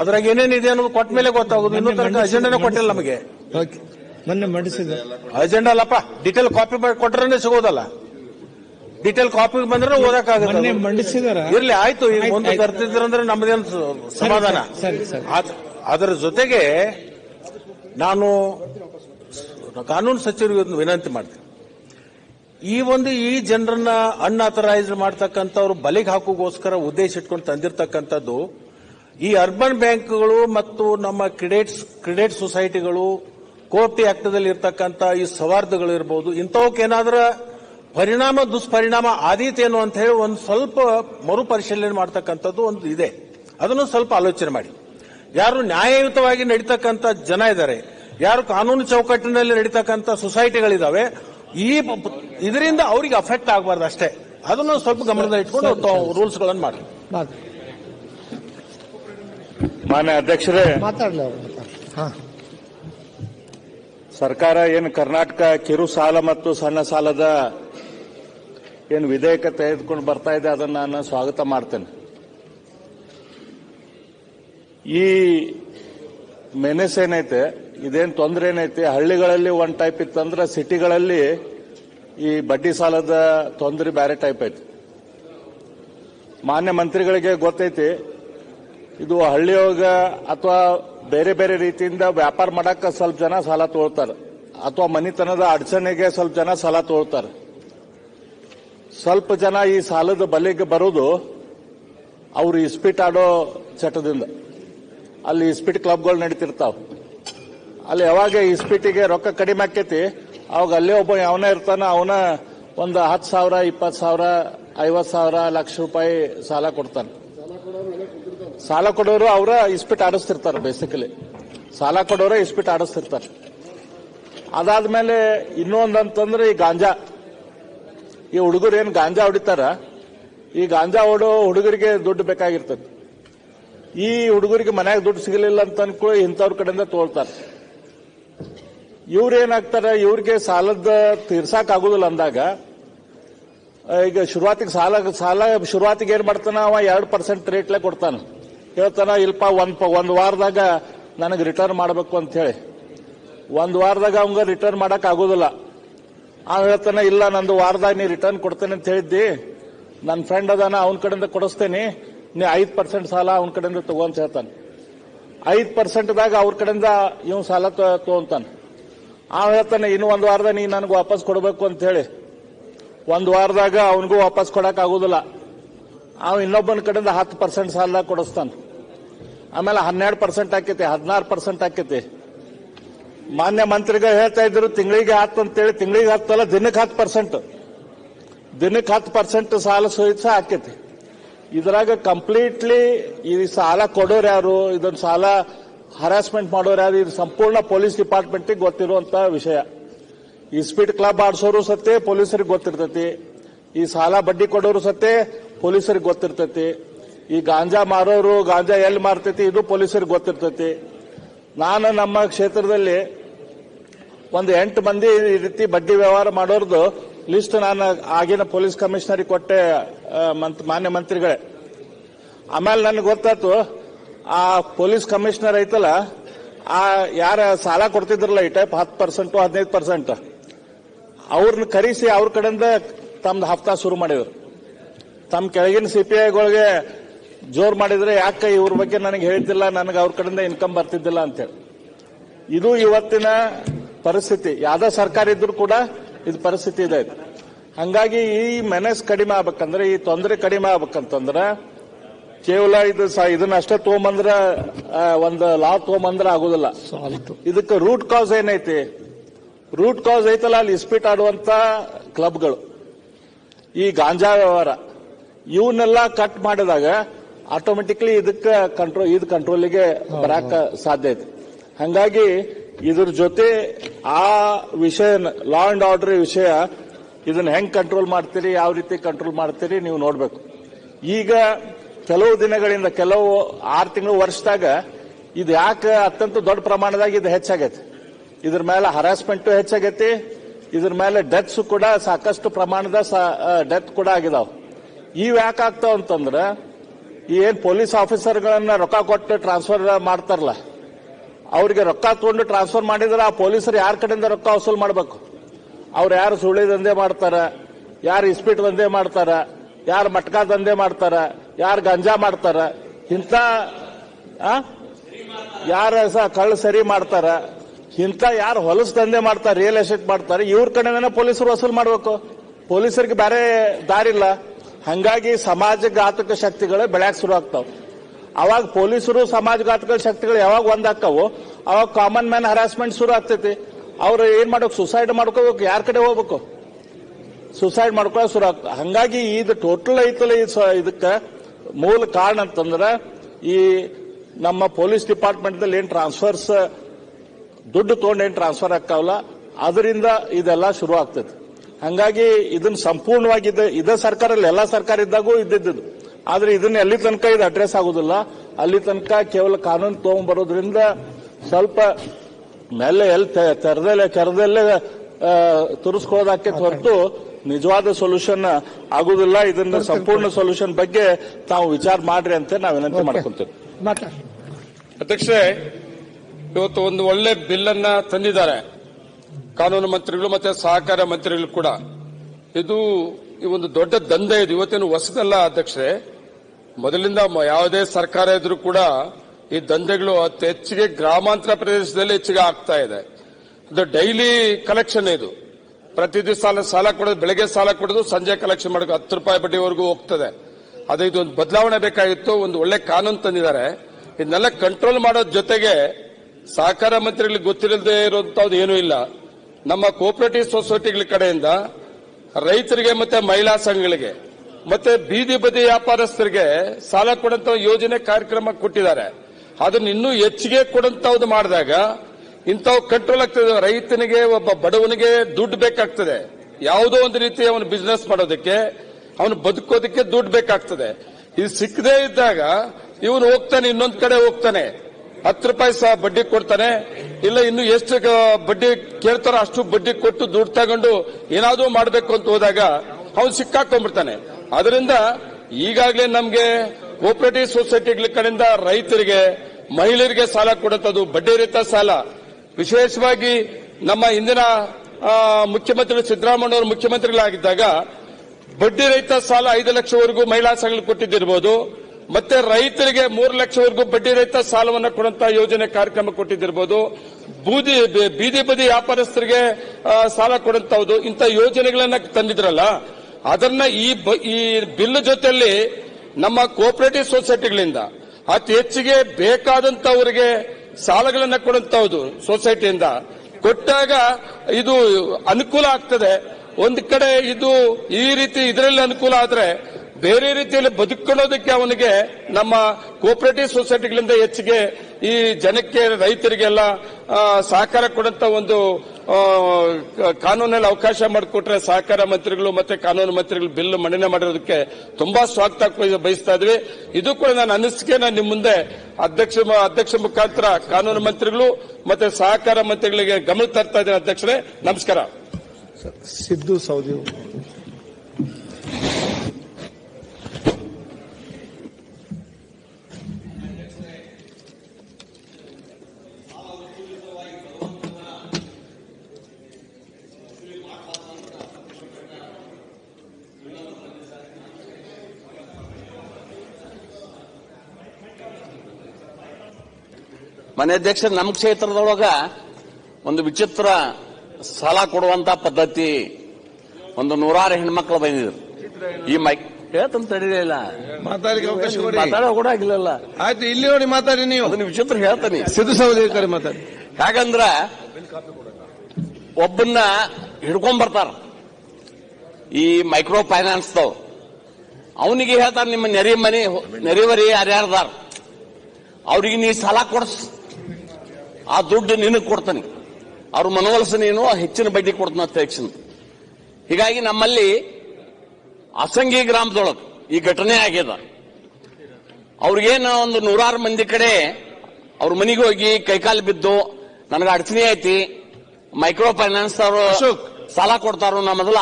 ಅದ್ರಾಗ ಏನೇನಿದೆ ಅನ್ನೋದು ಕೊಟ್ಟ ಮೇಲೆ ಗೊತ್ತಾಗೋದು. ಇನ್ನೂ ತನಕ ಅಜೆಂಡಾನೇ ಕೊಟ್ಟಿಲ್ಲ ನಮಗೆ. ಓಕೆ. ಮೊನ್ನೆ ಮಂಡಿಸಿದ ಅಜೆಂಡಾ ಅಲ್ಲಪ್ಪ ಡಿಟೇಲ್ ಕಾಪಿ ಕೊಟ್ರೆ ಸಿಗೋದಲ್ಲ. ಡಿಟೇಲ್ ಕಾಪಿ ಬಂದ್ರೆ ಮೊನ್ನೆ ಮಂಡಿಸಿದಾರ? ಇರ್ಲಿ ಆಯ್ತು ಈಗ ಮುಂದೆ ಬರ್ತಿದ್ರಂದ್ರೆ ನಮ್ದೇನು ಸಮಾಧಾನ. ಸರಿ ಸರಿ ಅದ್- ಅದರ ಜೊತೆಗೆ ನಾನು ಕಾನೂನು ಸಚಿವರಿಗೆ ಒಂದು ವಿನಂತಿ ಮಾಡ್ತೀನಿ. ಈ ಒಂದು ಈ ಜನರನ್ನ ಅನ್ಅಥರೈಸ್ ಮಾಡ್ತಕ್ಕಂಥವ್ರು ಬಲಿಗೆ ಹಾಕೋಗೋಸ್ಕರ ಉದ್ದೇಶ ಇಟ್ಕೊಂಡು ತಂದಿರತಕ್ಕಂಥದ್ದು ಈ ಅರ್ಬನ್ ಬ್ಯಾಂಕ್ಗಳು ಮತ್ತು ನಮ್ಮ ಕ್ರೆಡಿಟ್ಸ್ ಕ್ರೆಡಿಟ್ ಸೊಸೈಟಿಗಳು ಕೋರ್ಟಿ ಆಕ್ಟದಲ್ಲಿ ಇರ್ತಕ್ಕಂಥ ಈ ಸವಾರ್ಧಗಳು ಇರ್ಬೋದು ಇಂಥವಕ್ಕೇನಾದ್ರೂ ಪರಿಣಾಮ ದುಷ್ಪರಿಣಾಮ ಆದೀತೇನು ಅಂತ ಹೇಳಿ ಒಂದು ಸ್ವಲ್ಪ ಮರುಪರಿಶೀಲನೆ ಮಾಡ್ತಕ್ಕಂಥದ್ದು ಒಂದು ಇದೆ. ಅದನ್ನು ಸ್ವಲ್ಪ ಆಲೋಚನೆ ಮಾಡಿ. ಯಾರು ನ್ಯಾಯಯುತವಾಗಿ ನಡೀತಕ್ಕಂಥ ಜನ ಇದ್ದಾರೆ ಯಾರು ಕಾನೂನು ಚೌಕಟ್ಟಿನಲ್ಲಿ ನಡೀತಕ್ಕಂಥ ಸೊಸೈಟಿಗಳಿದಾವೆ ಈ ಇದರಿಂದ ಅವರಿಗೆ ಅಫೆಕ್ಟ್ ಆಗಬಾರ್ದು ಅಷ್ಟೇ. ಅದನ್ನು ಸ್ವಲ್ಪ ಗಮನದಲ್ಲಿ ಇಟ್ಕೊಂಡು ರೂಲ್ಸ್ಗಳನ್ನು ಮಾಡಿ ಮಾನ್ಯ ಅಧ್ಯಕ್ಷರೇ ಮಾತಾಡ್ಲಿ ಅವರು ಹಾ. ಸರ್ಕಾರ ಏನು ಕರ್ನಾಟಕ ಕಿರು ಸಾಲ ಮತ್ತು ಸಣ್ಣ ಸಾಲದ ಏನು ವಿಧೇಯಕ ತೆಗೆದುಕೊಂಡು ಬರ್ತಾ ಇದೆ ಅದನ್ನು ನಾನು ಸ್ವಾಗತ ಮಾಡ್ತೇನೆ. ಈ ಮೆನೆಸ್ ಏನೈತೆ ಇದೇನು ತೊಂದರೆ ಏನೈತೆ ಹಳ್ಳಿಗಳಲ್ಲಿ ಒಂದು ಟೈಪ್ ಇತ್ತಂದ್ರೆ ಸಿಟಿಗಳಲ್ಲಿ ಈ ಬಡ್ಡಿ ಸಾಲದ ತೊಂದರೆ ಬೇರೆ ಟೈಪ್ ಐತಿ. ಮಾನ್ಯ ಮಂತ್ರಿಗಳಿಗೆ ಗೊತ್ತೈತಿ ಇದು ಹಳ್ಳಿಯೊಳಗ ಅಥವಾ ಬೇರೆ ಬೇರೆ ರೀತಿಯಿಂದ ವ್ಯಾಪಾರ ಮಾಡಕ್ಕೆ ಸ್ವಲ್ಪ ಜನ ಸಾಲ ತಗೊಳ್ತಾರೆ ಅಥವಾ ಮನಿತನದ ಅಡಚಣೆಗೆ ಸ್ವಲ್ಪ ಜನ ಸಾಲ ತಗೊಳ್ತಾರೆ ಸ್ವಲ್ಪ ಜನ ಈ ಸಾಲದ ಬಲೆಗೆ ಬರೋದು ಅವರು ಇಸ್ಪಿಟ್ ಆಡೋ ಚಟದಿಂದ. ಅಲ್ಲಿ ಇಸ್ಪಿಟ್ ಕ್ಲಬ್ಗಳು ನಡೀತಿರ್ತಾವ. ಅಲ್ಲಿ ಯಾವಾಗ ಇಸ್ಪಿಟಿಗೆ ರೊಕ್ಕ ಕಡಿಮೆ ಆಕೈತಿ, ಅವಾಗ ಅಲ್ಲೇ ಒಬ್ಬ ಯಾವನ ಇರ್ತಾನ, ಅವನ ಒಂದು ಹತ್ತು ಸಾವಿರ, ಇಪ್ಪತ್ತು ಸಾವಿರ, ಐವತ್ತು ಸಾವಿರ ಲಕ್ಷ ರೂಪಾಯಿ ಸಾಲ ಕೊಡ್ತಾನೆ. ಸಾಲ ಕೊಡೋರು ಅವರ ಇಸ್ಪಿಟ್ ಆಡಿಸ್ತಿರ್ತಾರೆ ಬೇಸಿಕಲಿ ಸಾಲ ಕೊಡೋರೇ ಇಸ್ಪಿಟ್ ಆಡಿಸ್ತಿರ್ತಾರೆ. ಅದಾದ್ಮೇಲೆ ಇನ್ನೊಂದು ಅಂತಂದ್ರೆ ಈ ಗಾಂಜಾ. ಈ ಹುಡುಗರು ಏನು ಗಾಂಜಾ ಹೊಡಿತಾರ? ಈ ಗಾಂಜಾ ಹೊಡೋ ಹುಡುಗರಿಗೆ ದುಡ್ಡು ಬೇಕಾಗಿರ್ತದೆ. ಈ ಹುಡುಗರಿಗೆ ಮನ್ಯಾಗ ದುಡ್ಡು ಸಿಗಲಿಲ್ಲ ಅಂತ ಅನ್ಕೊಳ್ಳಿ ಇಂಥವ್ರ ಕಡೆಯಿಂದ ತೋಳ್ತಾರೆ. ಇವ್ರು ಏನಾಗ್ತಾರ ಇವ್ರಿಗೆ ಸಾಲದ ತೀರ್ಸಾಕ ಆಗುದಿಲ್ಲ ಅಂದಾಗ ಈಗ ಶುರುವಾತಿಗೆ ಸಾಲ ಸಾಲ ಶುರುವಾತಿಗೆ ಏನ್ ಮಾಡ್ತಾನ? ಅವ ಎರಡು ಪರ್ಸೆಂಟ್ ರೇಟ್ಲೆ ಕೊಡ್ತಾನ. ಹೇಳ್ತಾನ, ಇಲ್ಪ ಒಂದ್ ಒಂದು ವಾರದಾಗ ನನಗೆ ರಿಟರ್ನ್ ಮಾಡಬೇಕು ಅಂತ ಹೇಳಿ. ಒಂದು ವಾರದಾಗ ಅವಂಗ ರಿಟರ್ನ್ ಮಾಡಕ್ ಆಗೋದಿಲ್ಲ. ಆ ಹೇಳ್ತಾನೆ, ಇಲ್ಲ, ನಂದು ವಾರದಾಗ ನೀ ರಿಟರ್ನ್ ಕೊಡ್ತೇನೆ ಅಂತ ಹೇಳಿದ್ದಿ. ನನ್ನ ಫ್ರೆಂಡ್ ಅದಾನ, ಅವನ ಕಡೆಯಿಂದ ಕೊಡಿಸ್ತೇನೆ. ನೀ ಐದ್ ಪರ್ಸೆಂಟ್ ಸಾಲ ಅವನ ಕಡೆಯಿಂದ ತಗೋ ಅಂತ ಹೇಳ್ತಾನೆ. ಐದ್ ಪರ್ಸೆಂಟ್ದಾಗ ಅವ್ರ ಕಡೆಯಿಂದ ಇವ್ ಸಾಲ ತಗೊಂತಾನೆ ಆ ಹೇಳ್ತಾನೆ, ಇನ್ನು ಒಂದು ವಾರದಾಗ ನೀ ನನಗೆ ವಾಪಸ್ ಕೊಡಬೇಕು ಅಂತ ಹೇಳಿ. ಒಂದು ವಾರದಾಗ ಅವನಿಗೂ ವಾಪಸ್ ಕೊಡಕ್ ಆಗೋದಿಲ್ಲ. ಅವ್ ಇನ್ನೊಬ್ಬನ ಕಡೆಯಿಂದ ಹತ್ತು ಪರ್ಸೆಂಟ್ ಸಾಲ ಕೊಡಿಸ್ತಾನ. ಆಮೇಲೆ ಹನ್ನೆರಡು ಪರ್ಸೆಂಟ್ ಆಕೈತಿ, ಹದಿನಾರು ಪರ್ಸೆಂಟ್ ಆಕೈತಿ. ಮಾನ್ಯ ಮಂತ್ರಿಗಳು ಹೇಳ್ತಾ ಇದ್ರು, ತಿಂಗಳಿಗೆ ಹತ್ತು ಅಂತೇಳಿ, ತಿಂಗಳಿಗೆ ಹತ್ತಲ್ಲ, ದಿನಕ್ಕೆ ಹತ್ತು ಪರ್ಸೆಂಟ್. ದಿನಕ್ಕೆ ಹತ್ತು ಪರ್ಸೆಂಟ್ ಸಾಲ ಸಹಿತ ಆಕೈತಿ. ಇದ್ರಾಗ ಕಂಪ್ಲೀಟ್ಲಿ ಈ ಸಾಲ ಕೊಡೋರು ಯಾರು ಇದನ್ನ ಸಾಲ ಹರಾಸ್ಮೆಂಟ್ ಮಾಡೋರು ಯಾರು, ಇದು ಸಂಪೂರ್ಣ ಪೊಲೀಸ್ ಡಿಪಾರ್ಟ್ಮೆಂಟಿಗೆ ಗೊತ್ತಿರುವಂತ ವಿಷಯ. ಈ ಸ್ಪೀಡ್ ಕ್ಲಬ್ ಆಡಿಸೋರು ಸತ್ತೆ ಪೊಲೀಸರಿಗೆ ಗೊತ್ತಿರ್ತೈತಿ. ಈ ಸಾಲ ಬಡ್ಡಿ ಕೊಡೋರು ಸತ್ತೆ ಪೊಲೀಸರಿಗೆ ಗೊತ್ತಿರ್ತೈತಿ. ಈ ಗಾಂಜಾ ಮಾರೋರು ಗಾಂಜಾ ಎಲ್ಲಿ ಮಾರ್ತೈತಿ ಇದು ಪೊಲೀಸರಿಗೆ ಗೊತ್ತಿರ್ತೈತಿ. ನಾನು ನಮ್ಮ ಕ್ಷೇತ್ರದಲ್ಲಿ ಒಂದು ಎಂಟು ಮಂದಿ ಈ ರೀತಿ ಬಡ್ಡಿ ವ್ಯವಹಾರ ಮಾಡೋರ್ದು ಲಿಸ್ಟ್ ನಾನು ಆಗಿನ ಪೊಲೀಸ್ ಕಮಿಷನರಿಗೆ ಕೊಟ್ಟೆ ಮಾನ್ಯ ಮಂತ್ರಿಗಳೇ. ಆಮೇಲೆ ನನಗೆ ಗೊತ್ತಾಯ್ತು, ಆ ಪೊಲೀಸ್ ಕಮಿಷನರ್ ಐತಲ್ಲ, ಆ ಯಾರ ಸಾಲ ಕೊಡ್ತಿದ್ರಲ್ಲ ಈ ಟೈಪ್ ಹತ್ತು ಪರ್ಸೆಂಟು ಹದಿನೈದು ಪರ್ಸೆಂಟ್ ಅವ್ರನ್ನ ಕರೆಸಿ ಅವ್ರ ಕಡೆಯಿಂದ ತಮ್ದು ಹಫ್ತಾ ಶುರು ಮಾಡಿದ್ರು. ತಮ್ಮ ಕೆಳಗಿನ ಸಿಪಿಐಗಳಿಗೆ ಜೋರ್ ಮಾಡಿದ್ರೆ ಯಾಕೆ ಇವ್ರ ಬಗ್ಗೆ ನನಗೆ ಹೇಳ್ತಿಲ್ಲ ನನಗೆ ಅವ್ರ ಕಡೆಯಿಂದ ಇನ್ಕಮ್ ಬರ್ತಿದ್ದಿಲ್ಲ ಅಂತೇಳಿ ಇದು ಇವತ್ತಿನ ಪರಿಸ್ಥಿತಿ. ಯಾವ್ದೇ ಸರ್ಕಾರ ಇದ್ರೂ ಕೂಡ ಇದು ಪರಿಸ್ಥಿತಿ ಇದೆ. ಹಂಗಾಗಿ ಈ ಮೆನಸ್ ಕಡಿಮೆ ಆಗ್ಬೇಕಂದ್ರೆ ಈ ತೊಂದರೆ ಕಡಿಮೆ ಆಗ್ಬೇಕಂತಂದ್ರೆ ಕೇವಲ ಇದು ಇದನ್ನ ಅಷ್ಟೇ ತಗೊಂಬಂದ್ರ ಒಂದು ಲಾ ತಗೊಂಬಂದ್ರ ಆಗುದಿಲ್ಲ. ಇದಕ್ಕೆ ರೂಟ್ ಕಾಸ್ ಏನೈತಿ? ರೂಟ್ ಕಾಸ್ ಐತಲ್ಲ ಅಲ್ಲಿ ಇಸ್ಪೀಟ್ ಆಡುವಂತ ಕ್ಲಬ್ಗಳು ಈ ಗಾಂಜಾ ವ್ಯವಹಾರ. ಇವನ್ನೆಲ್ಲ ಕಟ್ ಮಾಡಿದಾಗ ಆಟೋಮೆಟಿಕ್ಲಿ ಇದಕ್ಕೆ ಕಂಟ್ರೋಲ್ ಇದು ಕಂಟ್ರೋಲಿಗೆ ಬರಾಕ ಸಾಧ್ಯ ಐತಿ. ಹಂಗಾಗಿ ಇದ್ರ ಜೊತೆ ಆ ವಿಷಯ ಲಾ ಅಂಡ್ ಆರ್ಡರ್ ವಿಷಯ ಇದನ್ನ ಹೆಂಗ್ ಕಂಟ್ರೋಲ್ ಮಾಡ್ತೀರಿ ಯಾವ ರೀತಿ ಕಂಟ್ರೋಲ್ ಮಾಡ್ತೀರಿ ನೀವು ನೋಡ್ಬೇಕು. ಈಗ ಕೆಲವು ದಿನಗಳಿಂದ ಕೆಲವು ಆರು ತಿಂಗಳು ವರ್ಷದಾಗ ಇದು ಯಾಕೆ ಅತ್ಯಂತ ದೊಡ್ಡ ಪ್ರಮಾಣದಾಗ ಇದು ಹೆಚ್ಚಾಗೈತಿ. ಇದ್ರ ಮೇಲೆ ಹರಾಸ್ಮೆಂಟ್ ಹೆಚ್ಚಾಗೈತಿ ಇದ್ರ ಮೇಲೆ ಡೆತ್ಸ್ ಕೂಡ ಸಾಕಷ್ಟು ಪ್ರಮಾಣದ ಡೆತ್ ಕೂಡ ಆಗಿದಾವ್. ಇವ್ ಯಾಕೆ ಆಗ್ತಾವ ಅಂತಂದ್ರ ಏನ್ ಪೊಲೀಸ್ ಆಫೀಸರ್ಗಳನ್ನ ರೊಕ್ಕ ಕೊಟ್ಟು ಟ್ರಾನ್ಸ್ಫರ್ ಮಾಡ್ತಾರಲ್ಲ, ಅವ್ರಿಗೆ ರೊಕ್ಕ ತಗೊಂಡು ಟ್ರಾನ್ಸ್ಫರ್ ಮಾಡಿದ್ರೆ ಆ ಪೊಲೀಸರು ಯಾರ ಕಡೆಯಿಂದ ರೊಕ್ಕ ವಸೂಲ್ ಮಾಡಬೇಕು? ಅವ್ರು ಯಾರು ಸುಳ್ಳಿ ದಂಧೆ ಮಾಡ್ತಾರ, ಯಾರು ಇಸ್ಪೀಟ್ ದಂಧೆ ಮಾಡ್ತಾರ, ಯಾರು ಮಟ್ಕಾ ದಂಧೆ ಮಾಡ್ತಾರ, ಯಾರು ಗಂಜಾ ಮಾಡ್ತಾರ, ಇಂಥ? ಯಾರ ಸಹ ಕಳ್ಳ ಸರಿ ಮಾಡ್ತಾರ, ಇಂಥ ಯಾರು ಹೊಲಸು ದಂಧೆ ಮಾಡ್ತಾರ ರಿಯಲ್ ಎಸ್ಟೇಟ್ ಮಾಡ್ತಾರೆ, ಇವ್ರ ಕಡೆನೇ ಪೊಲೀಸರು ವಸೂಲ್ ಮಾಡಬೇಕು? ಪೊಲೀಸರಿಗೆ ಬೇರೆ ದಾರಿಲ್ಲ. ಹಂಗಾಗಿ ಸಮಾಜಘಾತಕ ಶಕ್ತಿಗಳು ಬೆಳ್ಯಾಕ್ ಶುರು ಆಗ್ತಾವ. ಅವಾಗ ಪೊಲೀಸರು ಸಮಾಜಘಾತಕ ಶಕ್ತಿಗಳು ಯಾವಾಗ ಒಂದಾಕ್ಕವು ಅವಾಗ ಕಾಮನ್ ಮ್ಯಾನ್ ಹರಾಸ್ಮೆಂಟ್ ಶುರು ಆಗ್ತೈತಿ. ಅವ್ರು ಏನ್ ಮಾಡೋಕ್ ಸುಸೈಡ್ ಮಾಡ್ಕೋಬೇಕು? ಯಾರ ಕಡೆ ಹೋಗ್ಬೇಕು? ಸುಸೈಡ್ ಮಾಡ್ಕೊಳ್ಳೋ ಶುರು ಆಗ್ತದೆ ಹಂಗಾಗಿ ಇದು ಟೋಟಲ್ ಐತಲ್ಲ ಇದಕ್ಕ ಮೂಲ ಕಾರಣ ಅಂತಂದ್ರೆ ಈ ನಮ್ಮ ಪೊಲೀಸ್ ಡಿಪಾರ್ಟ್ಮೆಂಟ್ದಲ್ಲಿ ಏನ್ ಟ್ರಾನ್ಸ್ಫರ್ಸ್ ದುಡ್ಡು ತೊಗೊಂಡು ಏನು ಟ್ರಾನ್ಸ್ಫರ್ ಆಗ್ತಾವಲ್ಲ, ಅದರಿಂದ ಇದೆಲ್ಲ ಶುರು ಆಗ್ತದೆ ಹಂಗಾಗಿ ಇದನ್ನ ಸಂಪೂರ್ಣವಾಗಿ ಇದೆ ಸರ್ಕಾರಲ್ಲಿ ಎಲ್ಲ ಸರ್ಕಾರ ಇದ್ದಾಗೂ ಇದ್ದಿದ್ದು ಆದ್ರೆ ಇದನ್ನ ಎಲ್ಲಿ ತನಕ ಇದು ಅಡ್ರೆಸ್ ಆಗುದಿಲ್ಲ. ಅಲ್ಲಿ ತನಕ ಕೇವಲ ಕಾನೂನು ತಗೊಂಡ್ಬರೋದ್ರಿಂದ ಸ್ವಲ್ಪ ಮೇಲೆ ಎಲ್ಲಿ ತೆರೆದಲ್ಲೇ ಕೆರೆದಲ್ಲೇ ತುರಿಸ್ಕೊಳ್ಳೋದಕ್ಕೆ ಹೊರತು ನಿಜವಾದ ಸೊಲ್ಯೂಷನ್ ಆಗುದಿಲ್ಲ. ಇದನ್ನ ಸಂಪೂರ್ಣ ಸೊಲ್ಯೂಷನ್ ಬಗ್ಗೆ ತಾವು ವಿಚಾರ ಮಾಡ್ರಿ ಅಂತ ನಾವು ವಿನಂತಿ ಮಾಡ್ಕೊಂತೀವಿ ಅಧ್ಯಕ್ಷ ಅಧ್ಯಕ್ಷರೇ ಇವತ್ತು ಒಂದು ಒಳ್ಳೆ ಬಿಲ್ ಅನ್ನ ತಂದಿದ್ದಾರೆ. ಕಾನೂನು ಮಂತ್ರಿಗಳು ಮತ್ತೆ ಸಹಕಾರ ಮಂತ್ರಿಗಳು ಕೂಡ. ಇದು ಈ ಒಂದು ದೊಡ್ಡ ದಂಧೆ ಇದು. ಇವತ್ತೇನು ಹೊಸದಲ್ಲ ಅಧ್ಯಕ್ಷರೇ. ಮೊದಲಿಂದ ಯಾವುದೇ ಸರ್ಕಾರ ಇದ್ರೂ ಕೂಡ ಈ ದಂಧೆಗಳು ಅತಿ ಹೆಚ್ಚಿಗೆ ಗ್ರಾಮಾಂತರ ಪ್ರದೇಶದಲ್ಲಿ ಹೆಚ್ಚಿಗೆ ಆಗ್ತಾ ಇದೆ. ಅದು ಡೈಲಿ ಕಲೆಕ್ಷನ್ ಇದು. ಪ್ರತಿ ದಿವಸ ಸಾಲ ಸಾಲ ಕೊಡೋದು, ಬೆಳಗ್ಗೆ ಸಾಲ ಕೊಡೋದು, ಸಂಜೆ ಕಲೆಕ್ಷನ್ ಮಾಡೋದು ಹತ್ತು ರೂಪಾಯಿ ಬಡ್ಡಿವರೆಗೂ ಹೋಗ್ತದೆ. ಅದು ಇದೊಂದು ಬದಲಾವಣೆ ಬೇಕಾಗಿತ್ತು, ಒಂದು ಒಳ್ಳೆ ಕಾನೂನು ತಂದಿದ್ದಾರೆ. ಇದನ್ನೆಲ್ಲ ಕಂಟ್ರೋಲ್ ಮಾಡೋದ್ ಜೊತೆಗೆ ಸಹಕಾರ ಮಂತ್ರಿಗಳಿಗೆ ಗೊತ್ತಿರದೇ ಇರುವಂತಹ ಏನೂ ಇಲ್ಲ. ನಮ್ಮ ಕೋಪರೇಟಿವ್ ಸೊಸೈಟಿಗಳ ಕಡೆಯಿಂದ ರೈತರಿಗೆ ಮತ್ತೆ ಮಹಿಳಾ ಸಂಘಗಳಿಗೆ ಮತ್ತೆ ಬೀದಿ ಬದಿ ವ್ಯಾಪಾರಸ್ಥರಿಗೆ ಸಾಲ ಕೊಡಂತ ಯೋಜನೆ ಕಾರ್ಯಕ್ರಮ ಕೊಟ್ಟಿದ್ದಾರೆ. ಅದನ್ನ ಇನ್ನೂ ಹೆಚ್ಚಿಗೆ ಕೊಡಂತವ್ದು ಮಾಡಿದಾಗ ಇಂಥವು ಕಂಟ್ರೋಲ್ ಆಗ್ತದೆ. ರೈತನಿಗೆ ಒಬ್ಬ ಬಡವನಿಗೆ ದುಡ್ಡು ಬೇಕಾಗ್ತದೆ. ಯಾವುದೋ ಒಂದು ರೀತಿ ಅವನು ಬಿಸ್ನೆಸ್ ಮಾಡೋದಕ್ಕೆ, ಅವನು ಬದುಕೋದಕ್ಕೆ ದುಡ್ಡು ಬೇಕಾಗ್ತದೆ. ಇದು ಸಿಕ್ಕದೇ ಇದ್ದಾಗ ಇವನು ಹೋಗ್ತಾನೆ, ಇನ್ನೊಂದು ಕಡೆ ಹೋಗ್ತಾನೆ. ಹತ್ತು ರೂಪಾಯಿ ಸಹ ಬಡ್ಡಿ ಕೊಡ್ತಾನೆ ಇಲ್ಲ ಇನ್ನು ಎಷ್ಟು ಬಡ್ಡಿ ಕೇಳ್ತಾರೋ ಅಷ್ಟು ಬಡ್ಡಿ ಕೊಟ್ಟು ದುಡ್ಡು ತಗೊಂಡು ಏನಾದ್ರೂ ಮಾಡಬೇಕು ಅಂತ ಹೋದಾಗ ಅವನು ಸಿಕ್ಕಾಕೊಂಡ್ಬಿಡ್ತಾನೆ. ಅದರಿಂದ ಈಗಾಗಲೇ ನಮ್ಗೆ ಕೋಪರೇಟಿವ್ ಸೊಸೈಟಿಗಳ ಕಡೆಯಿಂದ ರೈತರಿಗೆ ಮಹಿಳೆಯರಿಗೆ ಸಾಲ ಕೊಡುತ್ತದು ಬಡ್ಡಿ ರಹಿತ ಸಾಲ. ವಿಶೇಷವಾಗಿ ನಮ್ಮ ಇಂದಿನ ಆ, ಮುಖ್ಯಮಂತ್ರಿ ಸಿದ್ದರಾಮಯ್ಯ ಅವರು ಮುಖ್ಯಮಂತ್ರಿಗಳಾಗಿದ್ದಾಗ ಬಡ್ಡಿ ರಹಿತ ಸಾಲ ಐದು ಲಕ್ಷವರೆಗೂ ಮಹಿಳಾ ಸಂಘಗಳು ಕೊಟ್ಟಿದ್ದಿರಬಹುದು ಮತ್ತೆ ರೈತರಿಗೆ ಮೂರು ಲಕ್ಷವರೆಗೂ ಬಡ್ಡಿ ರಹಿತ ಸಾಲವನ್ನು ಕೊಡುವಂತಹ ಯೋಜನೆ ಕಾರ್ಯಕ್ರಮ ಕೊಟ್ಟಿದ್ದಿರಬಹುದು ಬೂದಿ ಬೀದಿ ಬದಿ ವ್ಯಾಪಾರಸ್ಥರಿಗೆ ಸಾಲ ಕೊಡುವಂತಹದ್ದು ಇಂಥ ಯೋಜನೆಗಳನ್ನ ತಂದಿದ್ರಲ್ಲ, ಅದನ್ನ ಈ ಈ ಬಿಲ್ ಜೊತೆಯಲ್ಲಿ ನಮ್ಮ ಕೋಪರೇಟಿವ್ ಸೊಸೈಟಿಗಳಿಂದ ಅತಿ ಹೆಚ್ಚಿಗೆ ಬೇಕಾದಂತವರಿಗೆ ಸಾಲಗಳನ್ನ ಕೊಡುವಂತಹದ್ದು ಸೊಸೈಟಿಯಿಂದ ಕೊಟ್ಟಾಗ ಇದು ಅನುಕೂಲ ಆಗ್ತದೆ. ಒಂದು ಕಡೆ ಇದು ಈ ರೀತಿ ಇದರಲ್ಲಿ ಅನುಕೂಲ ಆದ್ರೆ ಬೇರೆ ರೀತಿಯಲ್ಲಿ ಬದುಕೊಳ್ಳೋದಕ್ಕೆ ಅವನಿಗೆ ನಮ್ಮ ಕೋಪರೇಟಿವ್ ಸೊಸೈಟಿಗಳಿಂದ ಹೆಚ್ಚಿಗೆ ಈ ಜನಕ್ಕೆ, ರೈತರಿಗೆಲ್ಲ ಸಹಕಾರ ಕೊಡಂತ ಒಂದು ಕಾನೂನಲ್ಲಿ ಅವಕಾಶ ಮಾಡಿಕೊಟ್ರೆ ಸಹಕಾರ ಮಂತ್ರಿಗಳು ಮತ್ತೆ ಕಾನೂನು ಮಂತ್ರಿಗಳು ಬಿಲ್ ಮಂಡನೆ ಮಾಡೋದಕ್ಕೆ ತುಂಬಾ ಸ್ವಾಗತ ಬಯಸ್ತಾ ಇದ್ವಿ. ಇದು ಕೂಡ ನನ್ನ ಅನಿಸಿಕೆನ ನಿಮ್ಮ ಮುಂದೆ ಅಧ್ಯಕ್ಷ ಅಧ್ಯಕ್ಷ ಮುಖಾಂತರ ಕಾನೂನು ಮಂತ್ರಿಗಳು ಮತ್ತೆ ಸಹಕಾರ ಮಂತ್ರಿಗಳಿಗೆ ಗಮನ ತರ್ತಾ ಇದ್ದೀನಿ ಅಧ್ಯಕ್ಷರೇ. ನಮಸ್ಕಾರ. ಸಿದ್ದು ಸೌದಿ. ಮನೆ ಅಧ್ಯಕ್ಷ ನಮ್ಮ ಕ್ಷೇತ್ರದೊಳಗ ಒಂದು ವಿಚಿತ್ರ ಸಾಲ ಕೊಡುವಂತ ಪದ್ಧತಿ. ಒಂದು ನೂರಾರು ಹೆಣ್ಮಕ್ಳು ಬಂದಿದ್ರು. ಈ ಮೈಕ್ ಹೇಳ್ತಂತ ತಡೀಲಿಲ್ಲ ಮಾತಾಡ್ಲಿಕ್ಕೆ ಅವಕಾಶ ಕೊಡಿ. ಮಾತಾಡೋ ಕೂಡ ಆಗಿಲ್ಲಲ್ಲ. ಆಯ್ತು ಇಲ್ಲಿ ನೋಡಿ ಮಾತಾಡಿ ನೀವು. ಅದನ್ನ ವಿಚಿತ್ರ ಹೇಳ್ತಾನೆ. ಸಿದ್ದು ಸಹೋದರಿ ಮಾತಾಡಿ. ಯಾಕಂದ್ರ ಒಬ್ಬನ್ನ ಹಿಡ್ಕೊಂಡ್ ಬರ್ತಾರ. ಈ ಮೈಕ್ರೋ ಫೈನಾನ್ಸ್ ಅವನಿಗೆ ಹೇಳ್ತಾರ ನಿಮ್ಮ ನೆರೆ ಮನೆ ನೆರೆವರಿ ಯಾರ್ಯಾರದಾರ. ಅವ್ರಿಗೆ ನೀ ಸಾಲ ಕೊಡ್ಸ್. ಆ ದುಡ್ಡು ನಿನಗೆ ಕೊಡ್ತಾನೆ. ಅವ್ರ ಮನವೊಲಿಸ ನೀನು ಹೆಚ್ಚಿನ ಬಡ್ಡಿ ಕೊಡ್ತಾನ ಅಧ್ಯಕ್ಷನ್ ಹೀಗಾಗಿ ನಮ್ಮಲ್ಲಿ ಅಸಂಗಿ ಗ್ರಾಮದೊಳಗೆ ಈ ಘಟನೆ ಆಗ್ಯದ. ಅವ್ರಿಗೇನು ಒಂದು ನೂರಾರು ಮಂದಿ ಕಡೆ ಅವ್ರ ಮನೆಗೆ ಹೋಗಿ ಕೈಕಾಲು ಬಿದ್ದು ನನಗೆ ಅಡಚಣೆ ಐತಿ ಮೈಕ್ರೋ ಫೈನಾನ್ಸ್ ಅವರು ಸಾಲ ಕೊಡ್ತಾರೋ ನಮ್ಮದಲ್ಲ ಮೊದಲು